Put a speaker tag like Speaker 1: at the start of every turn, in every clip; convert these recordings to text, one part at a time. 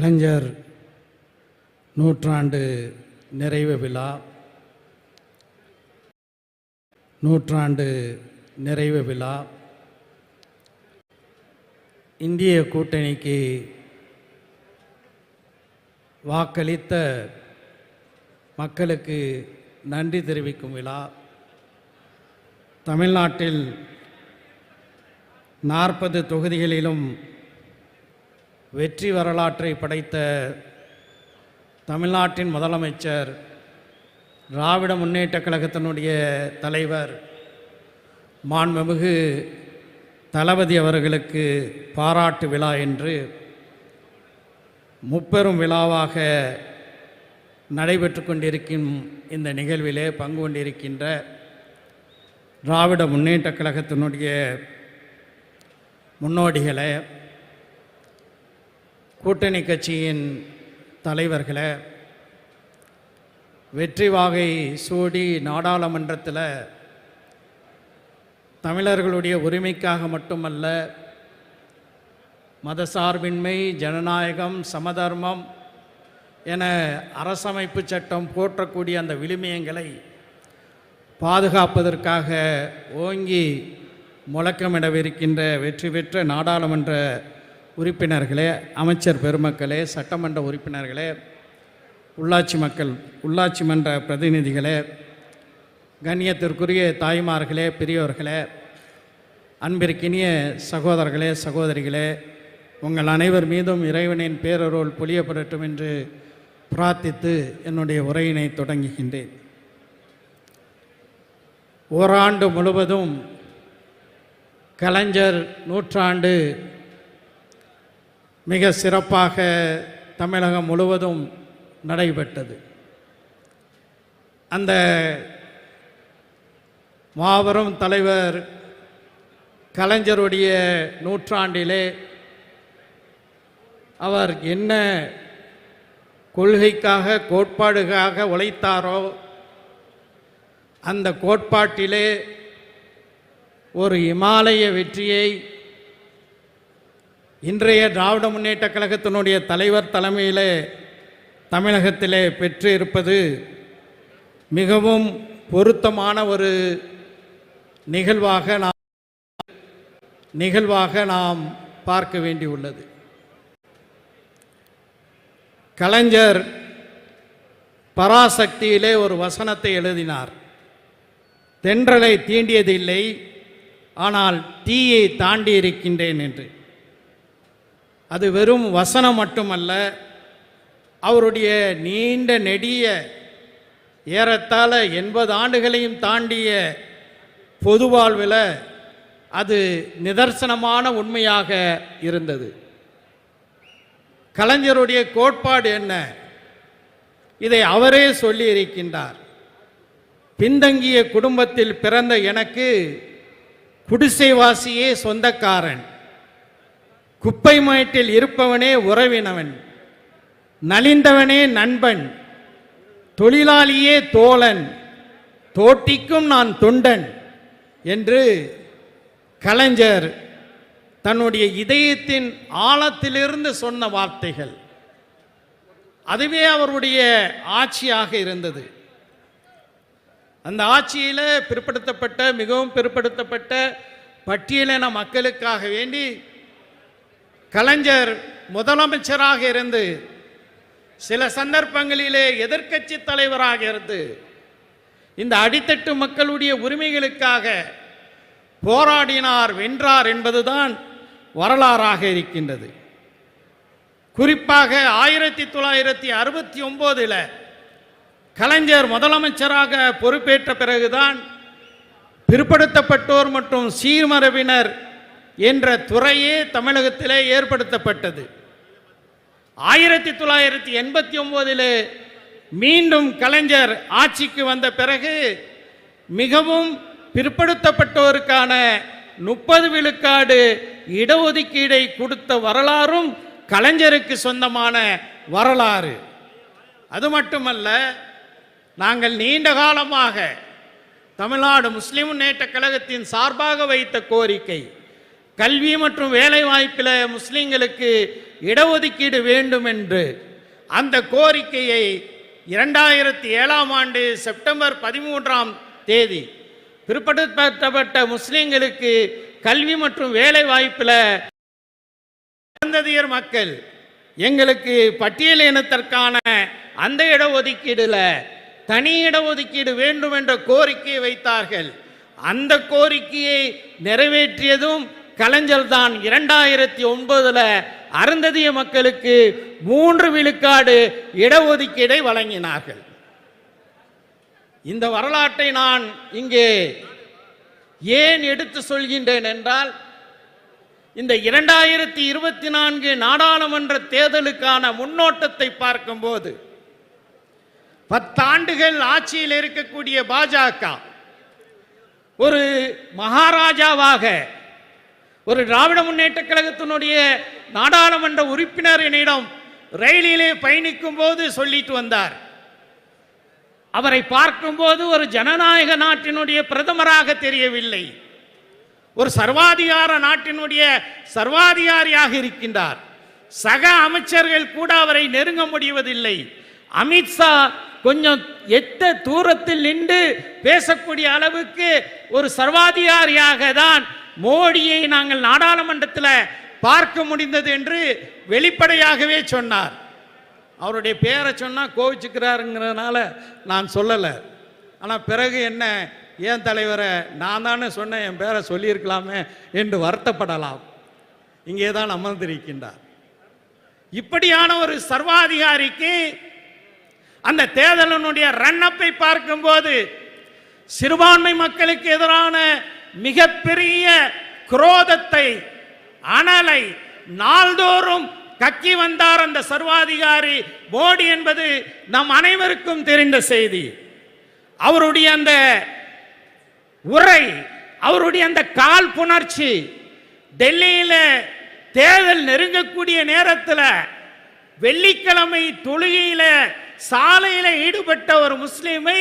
Speaker 1: கலைஞர் நூற்றாண்டு நிறைவு விழா நூற்றாண்டு நிறைவு விழா. இந்திய கூட்டணிக்கு வாக்களித்த மக்களுக்கு நன்றி தெரிவிக்கும் விழா. தமிழ்நாட்டில் நாற்பது தொகுதிகளிலும் வெற்றி வரலாற்றை படைத்த தமிழ்நாட்டின் முதலமைச்சர் திராவிட முன்னேற்ற கழகத்தினுடைய தலைவர் மாண்புமிகு தளபதி அவர்களுக்கு பாராட்டு விழா என்று முப்பெரும் விழாவாக நடைபெற்று கொண்டிருக்கும் இந்த நிகழ்விலே பங்கு கொண்டிருக்கின்ற திராவிட முன்னேற்ற கழகத்தினுடைய முன்னோடிகளை கூட்டணி கட்சியின் தலைவர்களை வெற்றி வாகை சூடி நாடாளுமன்றத்தில் தமிழர்களுடைய உரிமைக்காக மட்டுமல்ல மதசார்பின்மை ஜனநாயகம் சமதர்மம் என அரசமைப்பு சட்டம் போற்றக்கூடிய அந்த விழுமியங்களை பாதுகாப்பதற்காக ஓங்கி முழக்கமிடவிருக்கின்ற வெற்றி பெற்ற நாடாளுமன்ற உறுப்பினர்களே அமைச்சர் பெருமக்களே சட்டமன்ற உறுப்பினர்களே உள்ளாட்சி மக்கள் உள்ளாட்சி மன்ற பிரதிநிதிகளே கண்ணியத்திற்குரிய தாய்மார்களே பெரியோர்களே அன்பிற்கினிய சகோதரர்களே சகோதரிகளே உங்கள் அனைவர் மீதும் இறைவனின் பேரருள் பொழியப்படட்டும் என்று பிரார்த்தித்து என்னுடைய உரையினை தொடங்குகின்றேன். ஓராண்டு முழுவதும் கலைஞர் நூற்றாண்டு மிக சிறப்பாக தமிழகம் முழுவதும் நடைபெற்றது. அந்த மாபெரும் தலைவர் கலைஞருடைய நூற்றாண்டிலே அவர் என்ன கொள்கைக்காக கோட்பாடுக்காக உழைத்தாரோ அந்த கோட்பாட்டிலே ஒரு இமாலய வெற்றியை இன்றைய திராவிட முன்னேற்ற கழகத்தினுடைய தலைவர் தலைமையிலே தமிழகத்திலே பெற்று இருப்பது மிகவும் பொருத்தமான ஒரு நிகழ்வாக நாம் நிகழ்வாக நாம் பார்க்க வேண்டியுள்ளது. கலைஞர் பராசக்தியிலே ஒரு வசனத்தை எழுதினார். தென்றலை தீண்டியதில்லை ஆனால் தீயை தாண்டி இருக்கின்றேன் என்று. அது வெறும் வசனம் மட்டுமல்ல அவருடைய நீண்ட நெடிய ஏறத்தாழ எண்பது ஆண்டுகளையும் தாண்டிய பொது வாழ்வில் அது நிதர்சனமான உண்மையாக இருந்தது. கலைஞருடைய கோட்பாடு என்ன? இதை அவரே சொல்லி இருக்கின்றார் பின்தங்கிய குடும்பத்தில் பிறந்த எனக்கு குடிசைவாசியே சொந்தக்காரன். குப்பை மயட்டில் இருப்பவனே உறவினவன் நலிந்தவனே நண்பன் தொழிலாளியே தோழன் தோட்டிக்கும் நான் தொண்டன் என்று கலைஞர் தன்னுடைய இதயத்தின் ஆழத்திலிருந்து சொன்ன வார்த்தைகள். அதுவே அவருடைய ஆட்சியாக இருந்தது. அந்த ஆட்சியில் பிற்படுத்தப்பட்ட மிகவும் பிற்படுத்தப்பட்ட பட்டியலின மக்களுக்காக வேண்டி கலைஞர் முதலமைச்சராக இருந்து சில சந்தர்ப்பங்களிலே எதிர்க்கட்சி தலைவராக இருந்து இந்த அடித்தட்டு மக்களுடைய உரிமைகளுக்காக போராடினார் வென்றார் என்பதுதான் வரலாறாக இருக்கின்றது. குறிப்பாக ஆயிரத்தி தொள்ளாயிரத்தி அறுபத்தி ஒம்போதில் கலைஞர் முதலமைச்சராக பொறுப்பேற்ற பிறகுதான் பிற்படுத்தப்பட்டோர் மற்றும் சீர்மரபினர் என்ற துறையே தமிழகத்திலே ஏற்படுத்தப்பட்டது. ஆயிரத்தி தொள்ளாயிரத்தி எண்பத்தி ஒம்போதில் மீண்டும் கலைஞர் ஆட்சிக்கு வந்த பிறகு மிகவும் பிற்படுத்தப்பட்டோருக்கான முப்பது விழுக்காடு இடஒதுக்கீடை கொடுத்த வரலாறும் கலைஞருக்கு சொந்தமான வரலாறு. அது மட்டுமல்ல நாங்கள் நீண்ட காலமாக தமிழ்நாடு முஸ்லிம் முன்னேற்ற கழகத்தின் சார்பாக வைத்த கோரிக்கை கல்வி மற்றும் வேலை வாய்ப்பில் முஸ்லிம்களுக்கு இடஒதுக்கீடு வேண்டும் என்று அந்த கோரிக்கையை இரண்டாயிரத்தி ஏழாம் ஆண்டு செப்டம்பர் பதிமூன்றாம் தேதி பிற்படுத்தப்பட்ட முஸ்லீம்களுக்கு கல்வி மற்றும் வேலை வாய்ப்பில் சந்ததியர் மக்கள் எங்களுக்கு பட்டியல் இனத்திற்கான அந்த இடஒதுக்கீடுல தனி இடஒதுக்கீடு வேண்டும் என்ற கோரிக்கையை வைத்தார்கள். அந்த கோரிக்கையை நிறைவேற்றியதும் கலைஞர் தான் இரண்டாயிரத்தி ஒன்பதுல அருந்ததிய மக்களுக்கு மூன்று விழுக்காடு இடஒதுக்கீடை வழங்கினார்கள். இந்த வரலாற்றை நான் இங்கே ஏன் எடுத்து சொல்கின்றேன் என்றால் இந்த இரண்டாயிரத்தி இருபத்தி நான்கு நாடாளுமன்ற தேர்தலுக்கான முன்னோட்டத்தை பார்க்கும்போது பத்தாண்டுகள் ஆட்சியில் இருக்கக்கூடிய பாஜக ஒரு மகாராஜாவாக ஒரு திராவிட முன்னேற்ற கழகத்தினுடைய நாடாளுமன்ற உறுப்பினர் என்னிடம் ரயிலிலே பயணிக்கும் போது சொல்லிட்டு வந்தார். அவரை பார்க்கும்போது ஒரு ஜனநாயக நாட்டினுடைய பிரதமராக தெரியவில்லை. ஒரு சர்வாதிகார நாட்டினுடைய சர்வாதிகாரியாக இருக்கின்றார். சக அமைச்சர்கள் கூட அவரை நெருங்க முடிவதில்லை. அமித்ஷா கொஞ்சம் எத்த தூரத்தில் நின்று பேசக்கூடிய அளவுக்கு ஒரு சர்வாதிகாரியாக தான் மோடியை நாங்கள் நாடாளுமன்றத்தில் பார்க்க முடிந்தது என்று வெளிப்படையாகவே சொன்னார். அவருடைய பேரை சொன்னால் கோவிச்சுக்கிறாருங்கிறதுனால நான் சொல்லலை. ஆனால் பிறகு என்ன ஏன் தலைவரை நான் தானே சொன்னேன் என் பேரை சொல்லியிருக்கலாமே என்று வருத்தப்படலாம். இங்கே தான் அமர்ந்திருக்கின்றார். இப்படியான ஒரு சர்வாதிகாரிக்கு அந்த தேர்தலினுடைய ரன்னப்பை பார்க்கும்போது சிறுபான்மை மக்களுக்கு எதிரான மிகப்பெரிய குரோதத்தை அனலை நாள்தோறும் கக்கி வந்தார் அந்த சர்வாதிகாரி மோடி என்பது நம் அனைவருக்கும் தெரிந்த செய்தி. அவருடைய அந்த உரை அவருடைய அந்த கால் புணர்ச்சி டெல்லியில் தேர்தல் நெருங்கக்கூடிய நேரத்தில் வெள்ளிக்கிழமை தொழுகையில் சாலையில் ஈடுபட்ட ஒரு முஸ்லீமை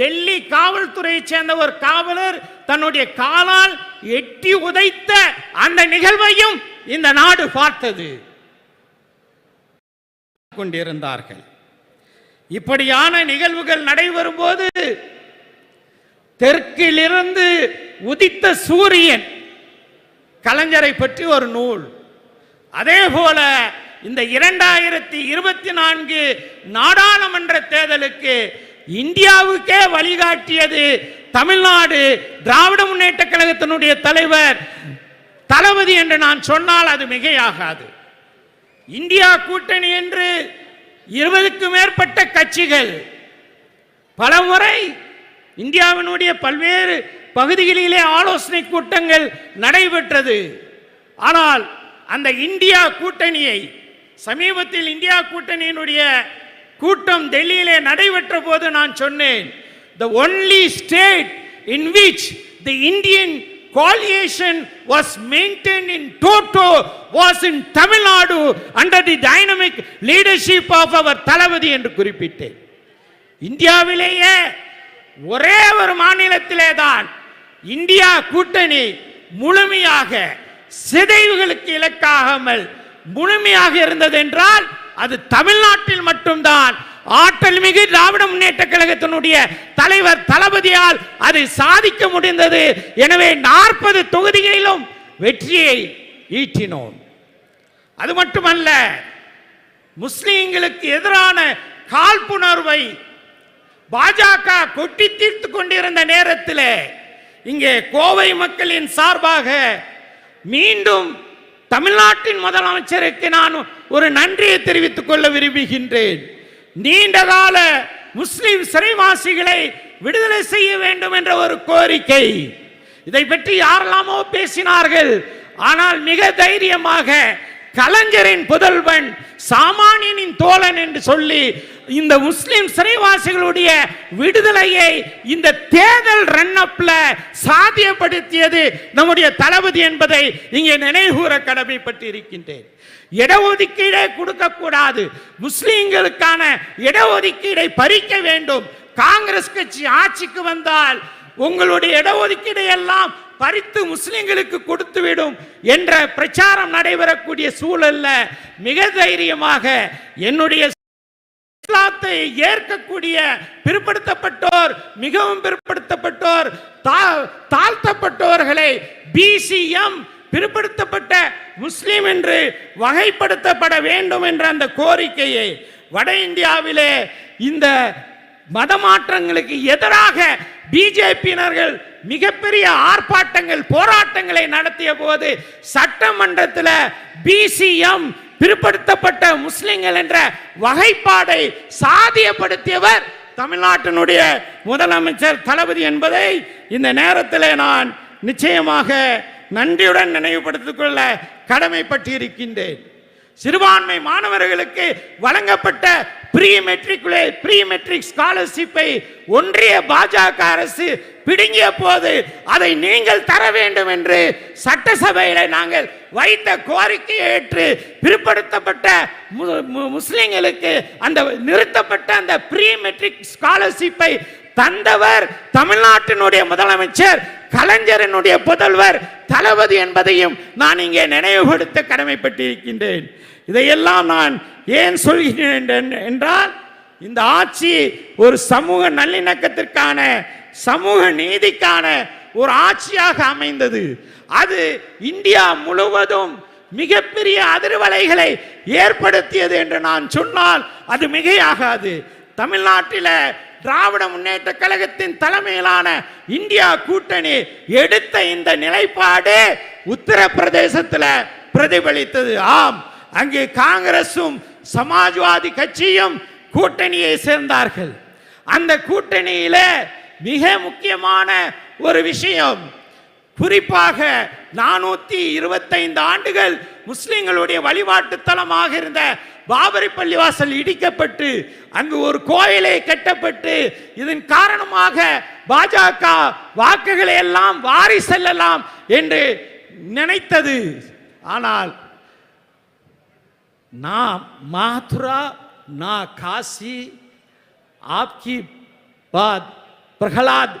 Speaker 1: டெல்லி காவல்துறையை சேர்ந்த ஒரு காவலர் தன்னுடைய காலால் எட்டி உதைத்த அந்த நிகழ்வையும் இந்த நாடு பார்த்தது. கொண்டிருந்தார்கள். இப்படியான நிகழ்வுகள் நடைபெறும் போது தெற்கிலிருந்து உதித்த சூரியன் கலைஞரை பற்றி ஒரு நூல். அதே போல இந்த இரண்டாயிரத்தி இருபத்தி நான்கு நாடாளுமன்ற தேர்தலுக்கு இந்தியாவுக்கே வழிகாட்டியது தமிழ்நாடு திராவிட முன்னேற்ற கழகத்தினுடைய தலைவர் தளபதி என்று நான் சொன்னால் அது மிகையாகாது. இந்தியா கூட்டணி என்று இருபதுக்கும் மேற்பட்ட கட்சிகள் பலமுறை இந்தியாவினுடைய பல்வேறு பகுதிகளிலே ஆலோசனை கூட்டங்கள் நடைபெற்றது. ஆனால் அந்த இந்தியா கூட்டணியை சமீபத்தில் இந்தியா கூட்டணியினுடைய கூட்டம் டெல்லியிலே நடைபெற்ற போது நான் சொன்னேன் the only state in which the Indian coalition was maintained in toto was in Tamil Nadu under the dynamic leadership of our Thalapathi என்று குறிப்பிட்டேன் இந்தியாவிலேயே ஒரே ஒரு மாநிலத்திலே தான் இந்தியா கூட்டணி முழுமையாக சிதைவுகளுக்கு இலக்காகாமல் முழுமையாக இருந்தது என்றால் அது தமிழ்நாட்டில் மட்டும்தான். ஆற்றல் மிகு திராவிட முன்னேற்ற கழகத்தினுடைய தலைவர் தளபதியால் அதை சாதிக்க முடிந்தது. எனவே நாற்பது தொகுதிகளிலும் வெற்றியை ஈட்டினோம். அது மட்டுமல்ல முஸ்லிம்களுக்கு எதிரான காழ்ப்புணர்வை பாஜக கொட்டி தீர்த்து கொண்டிருந்த நேரத்தில் இங்கே கோவை மக்களின் சார்பாக மீண்டும் தமிழ்நாட்டின் முதலமைச்சருக்கு நான் ஒரு நன்றியை தெரிவித்துக் கொள்ள விரும்புகின்றேன். நீண்ட கால முஸ்லிம் சிறைவாசிகளை விடுதலை செய்ய வேண்டும் என்ற ஒரு கோரிக்கை. இதை பற்றி யாரெல்லாமோ பேசினார்கள். ஆனால் மிக தைரியமாக கலைஞரின் புதல்வன் சாமானியனின் தோழன் என்று சொல்லி இந்த முஸ்லிம் சிறைவாசிகளுடைய விடுதலையை இந்த தேர்தல் ரன்னப்ல சாத்தியப்படுத்தியது நம்முடைய தளபதி என்பதை இங்கே நினைவுகூர கடமைப்பட்டு இருக்கின்றேன் இடஒதுக்கீடை கொடுக்க கூடாது முஸ்லிம்களுக்கான இடஒதுக்கீடை பறிக்க வேண்டும். காங்கிரஸ் கட்சி ஆட்சிக்கு வந்தால் உங்களுடைய இடஒதுக்கீடை எல்லாம் பறித்து முஸ்லிம்களுக்கு கொடுத்துவிடும் என்ற பிரச்சாரம் நடைபெறக்கூடிய சூழல்ல மிக தைரியமாக என்னுடைய இஸ்லாத்தை ஏற்கக்கூடிய பிற்படுத்தப்பட்டோர் மிகவும் பிற்படுத்தப்பட்டோர் தா- தாழ்த்தப்பட்டோர்களை பிசிஎம் பிற்படுத்தப்பட்ட முஸ்லிம் என்று வகைப்படுத்தப்பட வேண்டும் என்ற அந்த கோரிக்கையை வட இந்தியாவிலே இந்த மதமாற்றங்களுக்கு எதிராக பிஜேபியினர்கள் மிகப்பெரிய ஆர்ப்பாட்டங்கள் போராட்டங்களை நடத்திய போது சட்டமன்றத்தில் பிசிஎம் பிற்படுத்தப்பட்ட முஸ்லிம்கள் என்ற வகைப்பாடை சாதியப்படுத்தியவர் தமிழ்நாட்டினுடைய முதலமைச்சர் தளபதி என்பதை இந்த நேரத்தில் நான் நிச்சயமாக நன்றியுடன் நினைவுபடுத்திக் கொள்ள கடமைப்பட்டிருக்கின்றேன். சிறுபான்மை மாணவர்களுக்கு வழங்கப்பட்ட ப்ரீ மெட்ரிகுலே ப்ரீ மெட்ரிக் ஸ்காலர்ஷிப்பை ஒன்றிய பாஜக அரசு பிடுங்கிய போது அதை நீங்கள் தர வேண்டும் என்று சட்டசபையில் நாங்கள் வைத்த கோரிக்கையை ஏற்று பிற்படுத்தப்பட்ட மு- முஸ்லிம்களுக்கு அந்த நிறுத்தப்பட்ட அந்த ப்ரீ மெட்ரிக் ஸ்காலர்ஷிப்பை தந்தவர் தமிழ்நாட்டினுடைய முதலமைச்சர் கலைஞரனுடைய புதல்வர் தளபதி என்பதையும் நான் இங்கே நினைவுபடுத்த கடமைப்பட்டிருக்கின்றேன். இதையெல்லாம் நான் ஏன் சொல்கிறேன் என்றால் இந்த ஆட்சி ஒரு சமூக நல்லிணக்கத்திற்கான சமூக நீதிக்கான ஒரு ஆட்சியாக அமைந்தது. அது இந்தியா முழுவதும் மிகப்பெரிய அதிர்வலைகளை ஏற்படுத்தியது என்று நான் சொன்னால் அது மிகையாகாது. தமிழ்நாட்டில் திராவிட முன்னேற்ற கழகத்தின் தலைமையிலான இந்தியா கூட்டணி எடுத்த இந்த நிலைப்பாடு உத்தரப்பிரதேசத்தில் பிரதிபலித்தது. ஆம் அங்கே காங்கிரசும் சமாஜ்வாதி கட்சியும் கூட்டணியை சேர்ந்தார்கள். அந்த கூட்டணியில மிக முக்கியமான ஒரு விஷயம் குறிப்பாக நானூத்தி இருபத்தைந்து ஆண்டுகள் முஸ்லிம்களுடைய வழிபாட்டு தலமாக இருந்த பாபரி பள்ளிவாசல் இடிக்கப்பட்டு அங்கு ஒரு கோயிலை கட்டப்பட்டு இதன் காரணமாக பாஜக வாக்குகளை எல்லாம் வாரி செல்லலாம் என்று நினைத்தது. ஆனால் நான் மாதுரா நா காசி ஆப்கி பாத் பிரகலாத்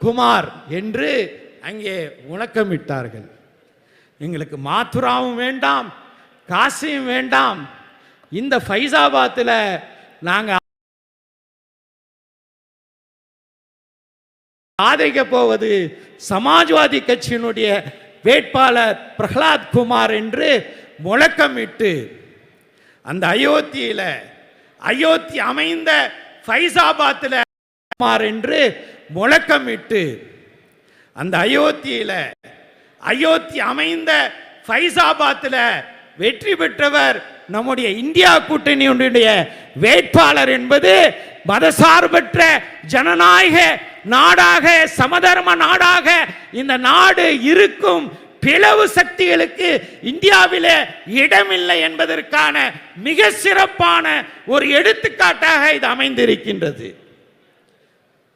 Speaker 1: குமார் என்று அங்கே முழக்கமிட்டார்கள் எங்களுக்கு மாத்துராவும் வேண்டாம் காசியும் வேண்டாம். இந்த ஃபைசாபாத்தில் நாங்கள் ஆதரிக்க போவது சமாஜ்வாதி கட்சியினுடைய வேட்பாளர் பிரகலாத் குமார் என்று முழக்கமிட்டு அந்த அயோத்தியில் அயோத்தி அமைந்த ஃபைசாபாத்தில் குமார் என்று முழக்கமிட்டு அந்த அயோத்தியில அயோத்தி அமைந்த ஃபைசாபாத்தில் வெற்றி பெற்றவர் நம்முடைய இந்தியா கூட்டணியுடைய வேட்பாளர் என்பது மதசார்பற்ற ஜனநாயக நாடாக சமதர்ம நாடாக இந்த நாடு இருக்கும் பிளவு சக்திகளுக்கு இந்தியாவிலே இடமில்லை என்பதற்கான மிக சிறப்பான ஒரு எடுத்துக்காட்டாக இது அமைந்திருக்கின்றது.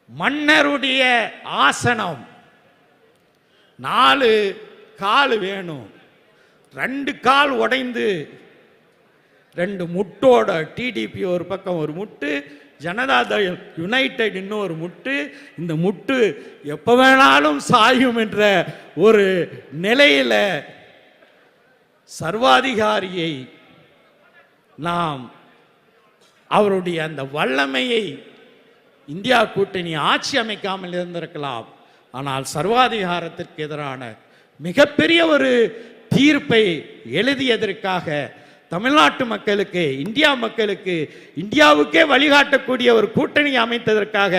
Speaker 1: மன்னருடைய ஆசனம் நாலு கால் வேணும். ரெண்டு கால் உடைந்து ரெண்டு முட்டோட டிடிபி ஒரு பக்கம் ஒரு முட்டு ஜனதாதள் யுனைடெட் இன்னொரு முட்டு. இந்த முட்டு எப்போ வேணாலும் சாயும் என்ற ஒரு நிலையில் சர்வாதிகாரியை நாம் அவருடைய அந்த வல்லமையை இந்தியா கூட்டணி ஆட்சி அமைக்காமல் இருந்திருக்கலாம். ஆனால் சர்வாதிகாரத்திற்கு எதிரான மிகப்பெரிய ஒரு தீர்ப்பை எழுதியதற்காக தமிழ்நாட்டு மக்களுக்கு இந்தியா மக்களுக்கு இந்தியாவுக்கே வழிகாட்டக்கூடிய ஒரு கூட்டணி அமைத்ததற்காக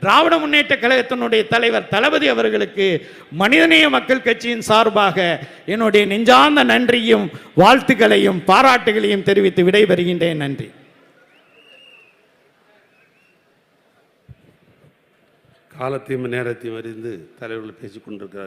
Speaker 1: திராவிட முன்னேற்ற கழகத்தினுடைய தலைவர் தளபதி அவர்களுக்கு மனிதநேய மக்கள் கட்சியின் சார்பாக என்னுடைய நெஞ்சார்ந்த நன்றியும் வாழ்த்துக்களையும் பாராட்டுகளையும் தெரிவித்து விடைபெறுகின்றேன். நன்றி.
Speaker 2: காலத்தையும் நேரத்தையும் அறிந்து தலைவர்கள் பேசிக் கொண்டிருக்கிறார்கள்